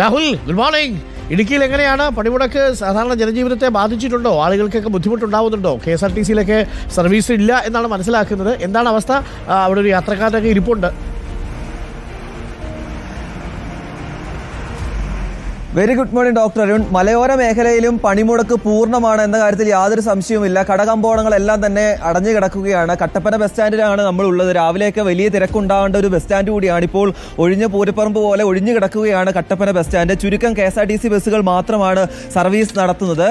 Rahul good morning ഇടുക്കിയിൽ എങ്ങനെയാണ് പണിമുടക്ക് സാധാരണ ജനജീവിതത്തെ ബാധിച്ചിട്ടുണ്ടോ? ആളുകൾക്കൊക്കെ ബുദ്ധിമുട്ടുണ്ടാവുന്നുണ്ടോ? കെ എസ് ആർ ടി സിയിലൊക്കെ സർവീസ് ഇല്ല എന്നാണ് മനസ്സിലാക്കുന്നത്. എന്താണ് അവസ്ഥ? അവിടെ ഒരു യാത്രക്കാരൊക്കെ ഇരിപ്പുണ്ട്. Very good morning doctor Arun മലയോര മേഖലയിലും പണിമുടക്ക് പൂർണമാണ് എന്ന കാര്യത്തിൽ യാതൊരു സംശയവുമില്ല. കടകമ്പോളങ്ങളെല്ലാം തന്നെ അടഞ്ഞു കിടക്കുകയാണ്. കട്ടപ്പന ബസ് സ്റ്റാൻഡിലാണ് നമ്മൾ ഉള്ളത് രാവിലെയൊക്കെ വലിയ തിരക്കുണ്ടാവേണ്ട ഒരു ബസ് സ്റ്റാൻഡ് കൂടിയാണ്. ഇപ്പോൾ ഒഴിഞ്ഞ പൂരപ്പറമ്പ് പോലെ ഒഴിഞ്ഞു കിടക്കുകയാണ് കട്ടപ്പന ബസ് സ്റ്റാൻഡ്. ചുരുക്കം K S R T C ബസ്സുകൾ മാത്രമാണ് സർവീസ് നടത്തുന്നത്.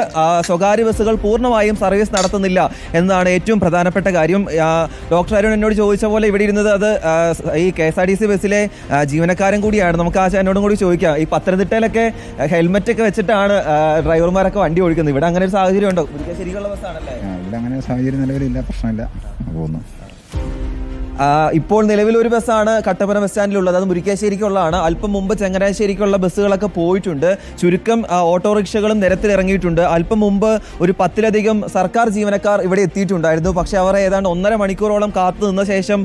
സ്വകാര്യ ബസ്സുകൾ പൂർണമായും സർവീസ് നടത്തുന്നില്ല എന്നതാണ് ഏറ്റവും പ്രധാനപ്പെട്ട കാര്യം. ഡോക്ടർ അരുൺ എന്നോട് ചോദിച്ച പോലെ ഇവിടെ ഇരുന്നത് അത് ഈ K S R T C ബസ്സിലെ ജീവനക്കാരൻ കൂടിയാണ്. നമുക്ക് ആ ചേട്ടനോടും കൂടി ചോദിക്കാം. ഈ പത്തനംതിട്ടയിലൊക്കെ ഹെൽമെറ്റ് ഒക്കെ വെച്ചിട്ടാണ് ഡ്രൈവർമാരൊക്കെ വണ്ടി ഓടിക്കുന്നത്. ഇവിടെ അങ്ങനെ ഒരു സാഹചര്യം ഉണ്ടോ? ശരിക്കുള്ള ബസ്സാണല്ലേ? ഇവിടെ അങ്ങനെ സാഹചര്യം നിലവിലില്ല പ്രശ്നമില്ല. പോകുന്നു. ഇപ്പോൾ നിലവിൽ ഒരു ബസ്സാണ് കട്ടപ്പന ബസ് സ്റ്റാൻഡിലുള്ളത്. അത് മുരിക്കാശ്ശേരിക്കുള്ളതാണ്. അല്പം മുമ്പ് ചങ്ങനാശ്ശേരിക്കുള്ള ബസ്സുകളൊക്കെ പോയിട്ടുണ്ട്. ചുരുക്കം ഓട്ടോറിക്ഷകളും നിരത്തിലിറങ്ങിയിട്ടുണ്ട്. അല്പം മുമ്പ് ഒരു പത്തിലധികം സർക്കാർ ജീവനക്കാർ ഇവിടെ എത്തിയിട്ടുണ്ടായിരുന്നു. പക്ഷേ അവർ ഏതാണ്ട് ഒന്നര മണിക്കൂറോളം കാത്തു നിന്ന ശേഷം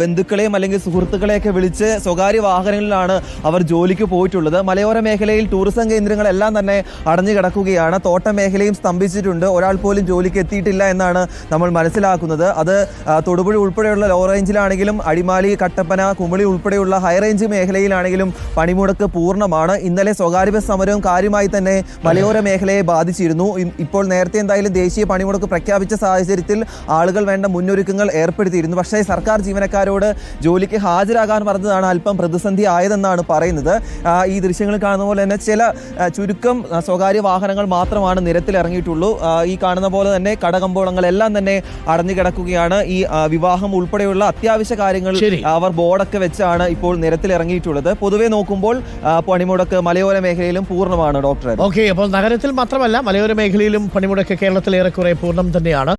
ബന്ധുക്കളെയും അല്ലെങ്കിൽ സുഹൃത്തുക്കളെയൊക്കെ വിളിച്ച് സ്വകാര്യ വാഹനങ്ങളിലാണ് അവർ ജോലിക്ക് പോയിട്ടുള്ളത്. മലയോര മേഖലയിൽ ടൂറിസം കേന്ദ്രങ്ങളെല്ലാം തന്നെ അടഞ്ഞു കിടക്കുകയാണ്. തോട്ട മേഖലയും സ്തംഭിച്ചിട്ടുണ്ട്. ഒരാൾ പോലും ജോലിക്ക് എത്തിയിട്ടില്ല എന്നാണ് നമ്മൾ മനസ്സിലാക്കുന്നത്. അത് തൊടുപുഴ ഉൾപ്പെടെയുള്ള റേഞ്ചിലാണെങ്കിലും അടിമാലി കട്ടപ്പന കുമളി ഉൾപ്പെടെയുള്ള ഹൈ റേഞ്ച് മേഖലയിലാണെങ്കിലും പണിമുടക്ക് പൂർണമാണ്. ഇന്നലെ സ്വകാര്യ ബസ് സമരവും കാര്യമായി തന്നെ മലയോര മേഖലയെ ബാധിച്ചിരുന്നു. ഇപ്പോൾ നേരത്തെ എന്തായാലും ദേശീയ പണിമുടക്ക് പ്രഖ്യാപിച്ച സാഹചര്യത്തിൽ ആളുകൾ വേണ്ട മുന്നൊരുക്കങ്ങൾ ഏർപ്പെടുത്തിയിരുന്നു. പക്ഷേ സർക്കാർ ജീവനക്കാരോട് ജോലിക്ക് ഹാജരാകാൻ പറഞ്ഞതാണ് അല്പം പ്രതിസന്ധി ആയതെന്നാണ് പറയുന്നത്. ഈ ദൃശ്യങ്ങൾ കാണുന്ന പോലെ തന്നെ ചില ചുരുക്കം സ്വകാര്യ വാഹനങ്ങൾ മാത്രമാണ് നിരത്തിലിറങ്ങിയിട്ടുള്ളൂ. ഈ കാണുന്ന പോലെ തന്നെ കടകമ്പോളങ്ങളെല്ലാം തന്നെ അടഞ്ഞു കിടക്കുകയാണ് ഈ വിവാഹം ഉൾപ്പെടെയുള്ള അത്യാവശ്യ കാര്യങ്ങൾ. അവർ ബോർഡൊക്കെ വെച്ചാണ് ഇപ്പോൾ നിരത്തിൽ ഇറങ്ങിയിട്ടുള്ളത് പൊതുവെ നോക്കുമ്പോൾ പണിമുടക്ക് മലയോര മേഖലയിലും പൂർണമാണ് ഡോക്ടർ ഓക്കെ അപ്പോൾ നഗരത്തിൽ മാത്രമല്ല മലയോര മേഖലയിലും പണിമുടക്ക് കേരളത്തിൽ ഏറെക്കുറെ പൂർണം തന്നെയാണ്.